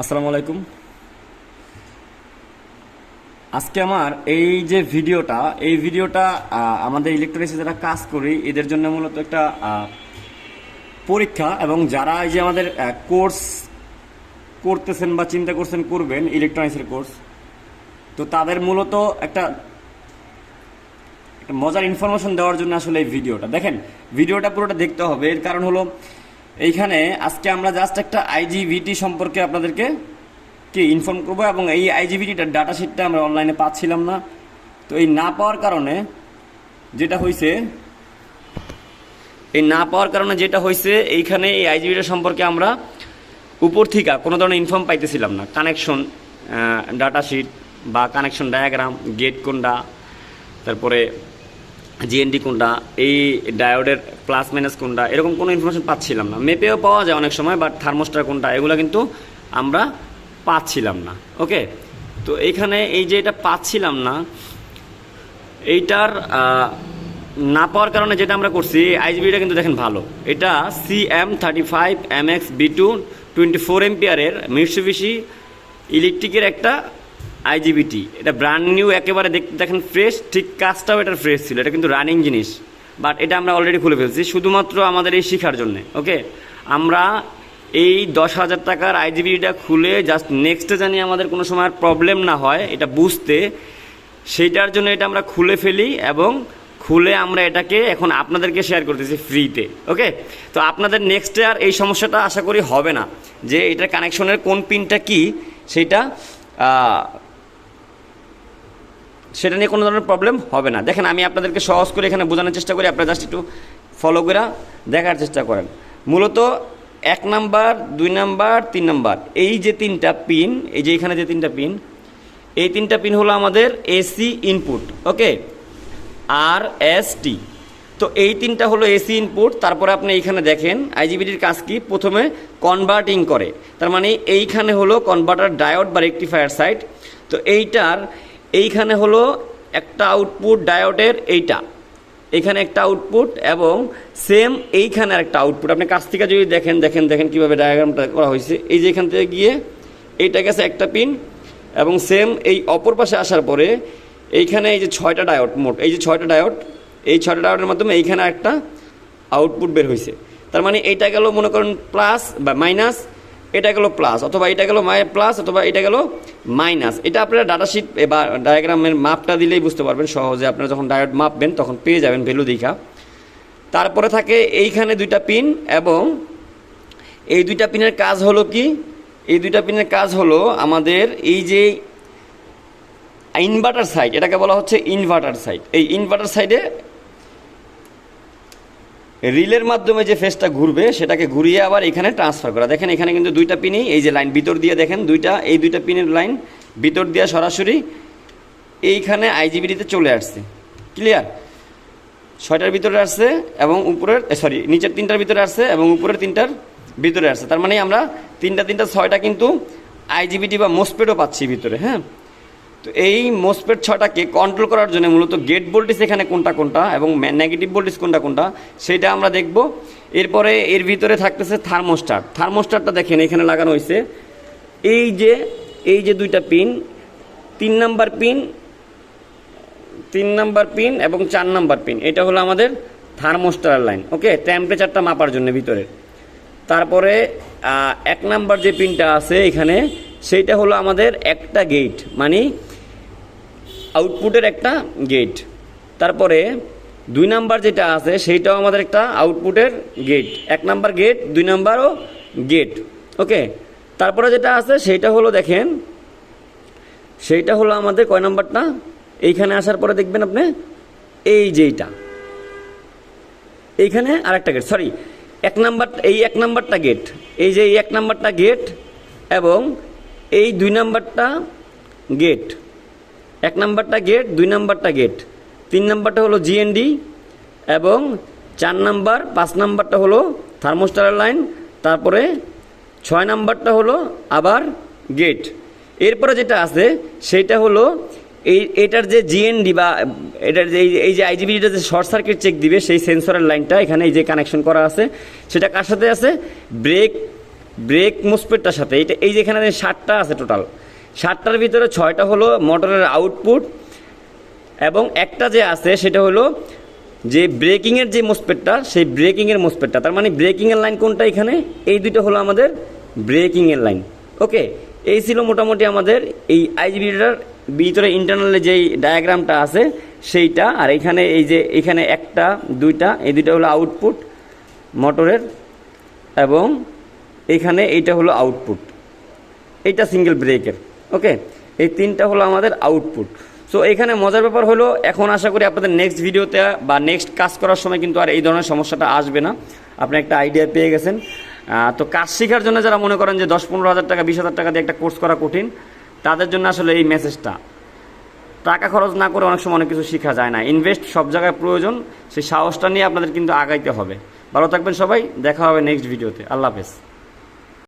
আসসালামু আলাইকুম। আজকে আমার এই যে ভিডিওটা, এই ভিডিওটা আমাদের ইলেকট্রনিক্সে যারা কাজ করি, এদের জন্য মূলত একটা পরীক্ষা এবং যারা এই যে আমাদের কোর্স করতেছেন বা চিন্তা করছেন, করবেন ইলেকট্রনিক্সের কোর্স তো তাদের মূলত একটা মজার ইনফরমেশন দেওয়ার জন্য আসলে এই ভিডিওটা। দেখেন, ভিডিওটা পুরোটা দেখতে হবে। এর কারণ হলো এইখানে আজকে আমরা জাস্ট একটা আইজিভিটি সম্পর্কে আপনাদেরকে কি ইনফর্ম করব এবং এই আইজিভিটিটার ডাটা শিটটা আমরা অনলাইনে পাচ্ছিলাম না। তো এই না পাওয়ার কারণে যেটা হয়েছে এই না পাওয়ার কারণে যেটা হয়েছে এইখানে এই আইজিভিটা সম্পর্কে আমরা উপর থেকে কোনো ধরনের ইনফর্ম পাইতেছিলাম না। কানেকশন ডাটা শিট বা কানেকশন ডায়াগ্রাম গেট কোনটা, তারপরে জিএনডি কোনটা, এই ডায়োডের প্লাস মাইনাস কোনটা, এরকম কোনো ইনফরমেশন পাচ্ছিলাম না। মেপেও পাওয়া যায় অনেক সময় বাট থার্মোস্টার কোনটা, এগুলো কিন্তু আমরা পাচ্ছিলাম না ওকে তো এইখানে এই যে এটা পাচ্ছিলাম না, এইটার না পাওয়ার কারণে যেটা আমরা করছি আইজিবিটা কিন্তু দেখেন ভালো। এটা C M thirty five M X B two twenty four এমপিয়ারের Mitsubishi ইলেকট্রিকের একটা আইজিবিটি। এটা ব্র্যান্ড নিউ একেবারে দেখতে দেখেন ফ্রেশ ঠিক কাজটাও এটা ফ্রেশ ছিল। এটা কিন্তু রানিং জিনিস। বাট এটা আমরা অলরেডি খুলে ফেলছি। শুধুমাত্র আমাদের এই শেখার জন্যে ওকে আমরা এই দশ হাজার টাকার আইজিবিটা খুলে জাস্ট নেক্সটে জানি আমাদের কোনো সময় প্রবলেম না হয়, এটা বুঝতে। সেইটার জন্য এটা আমরা খুলে ফেলি এবং খুলে আমরা এটাকে এখন আপনাদেরকে শেয়ার করতেছি ফ্রিতে ওকে তো আপনাদের নেক্সটে আর এই সমস্যাটা আশা করি হবে না। যে এটার কানেকশনের কোন পিনটা কি, সেটা সেটা নিয়ে কোনো ধরনের প্রবলেম হবে না। দেখেন, আমি আপনাদেরকে সহজ করে এখানে বোঝানোর চেষ্টা করি, আপনারা জাস্ট একটু ফলো করে দেখার চেষ্টা করেন। মূলত এক নাম্বার, দুই নাম্বার, তিন নাম্বার, এই যে তিনটা পিন এই যে এখানে যে তিনটা পিন এই তিনটা পিন হলো আমাদের AC input okay R S T তো এই তিনটা হলো এসি ইনপুট তারপরে আপনি এইখানে দেখেন আইজিবিটির কাজ কি? প্রথমে কনভার্টিং করে। তার মানে এইখানে হলো কনভার্টার ডায়োড বা রেকটিফায়ার সাইট তো এইটার এইখানে হলো একটা আউটপুট ডায়োডের এইটা। এখানে একটা আউটপুট এবং সেম এইখানে একটা আউটপুট আপনি কাছ থেকে যদি দেখেন দেখেন দেখেন কীভাবে ডায়াগ্রামটা করা হয়েছে। এই যে এখান থেকে গিয়ে এইটা গেছে একটা পিন এবং সেম এই অপর পাশে আসার পরে এইখানে এই যে ছয়টা ডায়োড মোট, এই যে ছয়টা ডায়োড এই ছয়টা ডায়োডের মাধ্যমে এইখানে একটা আউটপুট বের হয়েছে। তার মানে এইটা গেল মনে করেন প্লাস বা মাইনাস এটা গেল প্লাস অথবা এটা গেল প্লাস অথবা এটা গেল মাইনাস এটা আপনারা ডাটা শিট বা ডায়াগ্রামের মাপটা দিলেই বুঝতে পারবেন সহজে। আপনারা যখন ডায়োড মাপবেন, তখন পেয়ে যাবেন ভ্যালু দেখা। তারপরে থাকে এইখানে দুইটা পিন এবং এই দুইটা পিনের কাজ হলো কি? এই দুইটা পিনের কাজ হলো আমাদের এই যে ইনভার্টার সাইড এটাকে বলা হচ্ছে ইনভার্টার সাইড এই ইনভার্টার সাইডে রিলের মাধ্যমে যে ফেসটা ঘুরবে, সেটাকে ঘুরিয়ে আবার এখানে ট্রান্সফার করা। দেখেন, এখানে কিন্তু দুইটা পিনই এই যে লাইন ভিতর দিয়ে দেখেন, দুইটা, এই দুইটা পিনের লাইন ভিতর দিয়ে সরাসরি এইখানে আইজিবিটিতে চলে আসছে। ক্লিয়ার ছয়টার ভিতরে আসছে এবং উপরের সরি নিচের তিনটার ভিতরে আসছে এবং উপরের তিনটার ভিতরে আসছে। তার মানে আমরা তিনটা তিনটা, ছয়টা কিন্তু আইজিবিটি বা মোসপেডও পাচ্ছি ভিতরে হ্যাঁ? তো এই মোসপেড ছটাকে কন্ট্রোল করার জন্য মূলত গেট ভোল্টেজ এখানে কোনটা কোনটা এবং নেগেটিভ ভোল্টেজ কোনটা কোনটা, সেটা আমরা দেখব। এরপরে এর ভিতরে থাকতেছে থার্মোস্টার থার্মোস্টারটা দেখেন, এখানে লাগানো হয়েছে এই যে এই যে দুইটা পিন তিন নাম্বার পিন তিন নাম্বার পিন এবং চার নাম্বার পিন এটা হলো আমাদের থার্মোস্টার লাইন ওকে টেম্পারেচারটা মাপার জন্য ভিতরে। তারপরে এক নাম্বার যে পিনটা আছে এখানে, সেইটা হলো আমাদের একটা গেট মানে আউটপুটের একটা গেট তারপরে দুই নাম্বার যেটা আছে, সেইটাও আমাদের একটা আউটপুটের গেট এক নাম্বার গেট দুই নাম্বারও গেট ওকে তারপরে যেটা আছে, সেইটা হলো দেখেন, সেইটা হলো আমাদের কয় নাম্বারটা? এইখানে আসার পরে দেখবেন আপনি, এই যেইটা। এইখানে আরেকটা গেট সরি এক নাম্বার, এই এক নাম্বারটা গেট এই যে এই এক নাম্বারটা গেট এবং এই দুই নাম্বারটা গেট এক নাম্বারটা গেট, দুই নাম্বারটা গেট। তিন নাম্বারটা হলো জিএনডি এবং চার নাম্বার, পাঁচ নাম্বারটা হলো থার্মোস্টার লাইন, তারপরে ছয় নাম্বারটা হলো আবার গেট। এরপরে যেটা আছে, সেটা হলো এই, এটার যে জিএনডি বা এটার যে এই- যে আইজিবিটা যে শর্ট সার্কিট চেক দিবে, সেই সেন্সরের লাইনটা এখানে এই যে কানেকশন করা আছে, সেটা কার সাথে আছে? ব্রেক ব্রেক মুসপেটটার সাথে। এটা এই যেখানে ষাটটা আছে টোটাল ষাটটার ভিতরে ছয়টা হলো মোটরের আউটপুট এবং একটা যে আছে সেটা হলো যে ব্রেকিংয়ের যে মোসপেটটা সেই ব্রেকিংয়ের মোসপেটটা তার মানে ব্রেকিংয়ের লাইন কোনটা এখানে? এই দুটো হলো আমাদের ব্রেকিংয়ের লাইন ওকে এই ছিল মোটামুটি আমাদের এই আইজিবিটার ভিতরে ইন্টারনালে যেই ডায়াগ্রামটা আছে, সেইটা। আর এখানে এই যে এখানে একটা, দুইটা, এই দুইটা হলো আউটপুট মোটরের এবং এইখানে এইটা হলো আউটপুট এইটা সিঙ্গেল ব্রেকের ওকে এই তিনটা হলো আমাদের আউটপুট সো এখানে মজার ব্যাপার হলো, এখন আশা করি আপনাদের নেক্সট ভিডিওতে বা নেক্সট কাজ করার সময় কিন্তু আর এই ধরনের সমস্যাটা আসবে না। আপনি একটা আইডিয়া পেয়ে গেছেন। তো কাজ শেখার জন্য যারা মনে করেন যে দশ পনেরো হাজার টাকা, বিশ হাজার টাকা দিয়ে একটা কোর্স করা কঠিন, তাদের জন্য আসলে এই মেসেজটা টাকা খরচ না করে অনেক সময় অনেক কিছু শেখা যায় না। ইনভেস্ট সব জায়গায় প্রয়োজন, সেই সাহসটা নিয়ে আপনাদের কিন্তু আগাইতে হবে। ভালো থাকবেন সবাই, দেখা হবে নেক্সট ভিডিওতে আল্লাহ হাফেজ।